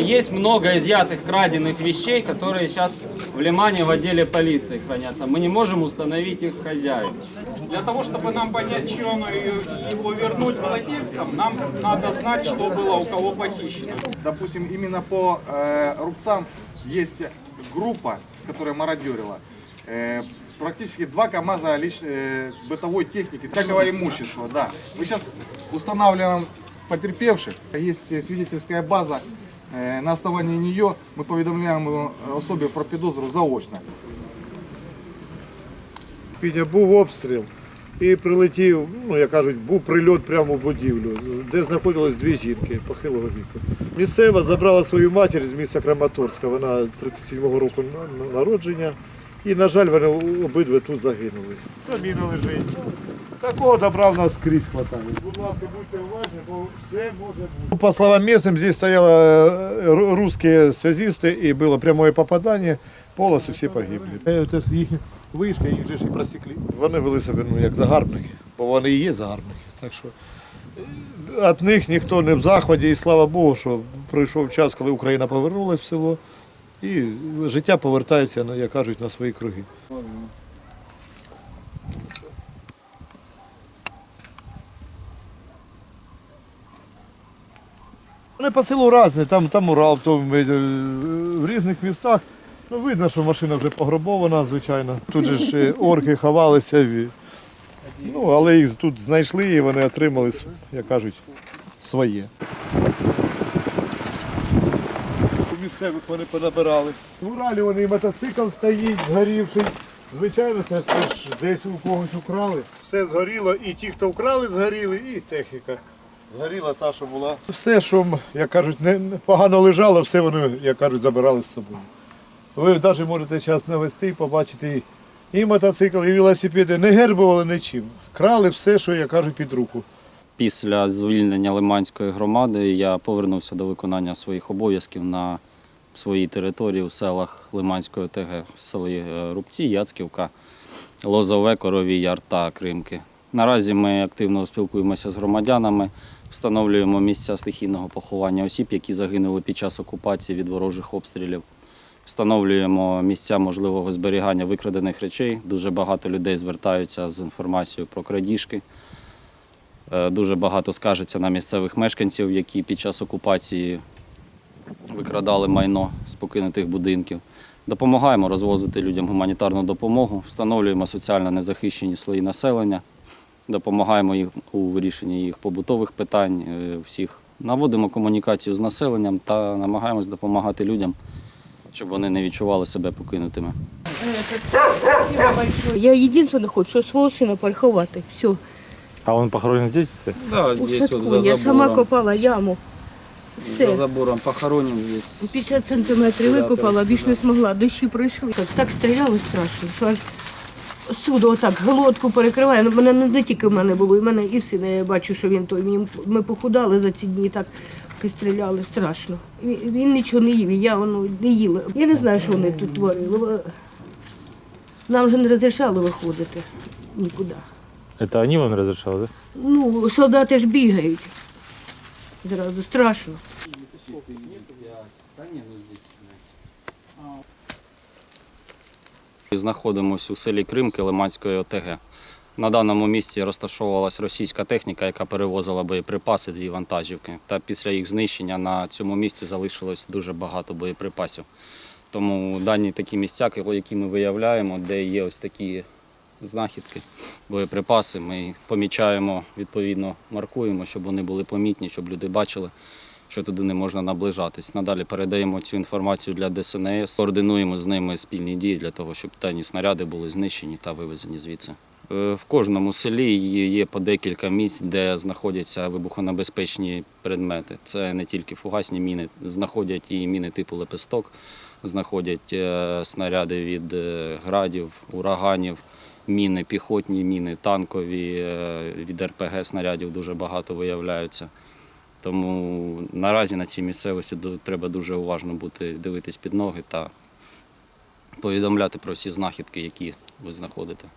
есть много изъятых краденных вещей, которые сейчас в Лимане в отделе полиции хранятся. Мы не можем установить их хозяев. Для того, чтобы нам понять, чье оно и его вернуть владельцам, нам надо знать, что было у кого похищено. Допустим, именно по э, рубцам есть группа, которая мародерила. Э, практически два КАМАЗа лич- э, бытовой техники, всякого имущества, да. Мы сейчас устанавливаем потерпевших. Есть свидетельская база. Э, на основании нее мы повідомляємо э, особі про підозру заочно. Підня був обстріл і прилетів, ну як кажуть, був прильот прямо в будівлю, де знаходились дві жінки похилого віку. Місцева забрала свою матір з міста Краматорська, вона 37-го року на- народження. І, на жаль, вони обидва тут загинули. Саміна лежить. Такого добра в нас скрізь хватає. Будь ласка, будьте уважні, бо все може бути. По словам местным, здесь стояли э, ру- русские связисты, и было прямое попадание, полностью всі погибли. Це ж їхні вишки, їх же ж і просікли. Вони вели себе ну, як загарбники, бо вони і є загарбники. Так що е, від них ніхто не в заході, і слава Богу, що прийшов час, коли Україна повернулася в село, і життя повертається, ну, як кажуть, на свої круги. Вони по селу різні, там, там Урал, там, е, в різних містах. Ну, видно, що машина вже пограбована, звичайно. Тут же ж е, орки ховалися. Ну, але їх тут знайшли і вони отримали, як кажуть, своє. У місцевих вони понабирали. В Уралі вони і мотоцикл стоїть, згорівший. Звичайно, це ж десь у когось украли. Все згоріло, і ті, хто вкрали, згоріли, і техніка. Згоріла та, що була. Все, що, як кажуть, не, погано лежало, все вони, як кажуть, забирали з собою. Ви навіть можете час навести і побачити і, мотоцикл, і велосипеди. Не гербували нічим. Крали все, що, як кажуть, під руку. Після звільнення Лиманської громади я повернувся до виконання своїх обов'язків на своїй території у селах Лиманської ОТГ, в селі е, Рубці, Яцьківка, Лозове, Коровій Яр та Кримки. Наразі ми активно спілкуємося з громадянами, встановлюємо місця стихійного поховання осіб, які загинули під час окупації від ворожих обстрілів. Встановлюємо місця можливого зберігання викрадених речей. Дуже багато людей звертаються з інформацією про крадіжки. Е, Дуже багато скажеться на місцевих мешканців, які під час окупації викрадали майно з покинутих будинків. Допомагаємо розвозити людям гуманітарну допомогу, встановлюємо соціально незахищені слої населення, допомагаємо їх у вирішенні їх побутових питань, е, всіх наводимо комунікацію з населенням та намагаємось допомагати людям, щоб вони не відчували себе покинутими. Я єдине хочу, що свого сина поховати. Все. А он похоронен здесь? Да, У садку. Я сама копала яму. Все. забором похоронен здесь. 50 сантиметрів викопала, більш не змогла. Дощі пройшли. Так, так стріляли страшно, що аж всюди отак глотку перекриває. Ну, Мене не тільки в мене було, і в мене і в сина я бачу, що він той. Ми похудали за ці дні, так стріляли страшно. Він, він нічого не їв, і я воно не їла. Я не знаю, що вони тут творили. Нам вже не розрішало виходити нікуди. Это они вам разрешали, да? Ну, солдати ж бігають. Зразу страшно. Знаходимося у селі Кримки Лиманської ОТГ. На даному місці розташовувалась російська техніка, яка перевозила боєприпаси, дві вантажівки. Та після їх знищення на цьому місці залишилось дуже багато боєприпасів. Тому дані такі місця, які ми виявляємо, де є ось такі знахідки, боєприпаси, ми помічаємо, відповідно маркуємо, щоб вони були помітні, щоб люди бачили, що туди не можна наближатись. Надалі передаємо цю інформацію для ДСНС, координуємо з ними спільні дії для того, щоб дані снаряди були знищені та вивезені звідси. Е, В кожному селі є по декілька місць, де знаходяться вибухонебезпечні предмети. Це не тільки фугасні міни, знаходять і міни типу лепесток, знаходять е, снаряди від е, градів, ураганів, міни, піхотні міни, танкові, від РПГ снарядів дуже багато виявляються. Тому наразі на цій місцевості треба дуже уважно бути, дивитись під ноги та повідомляти про всі знахідки, які ви знаходите.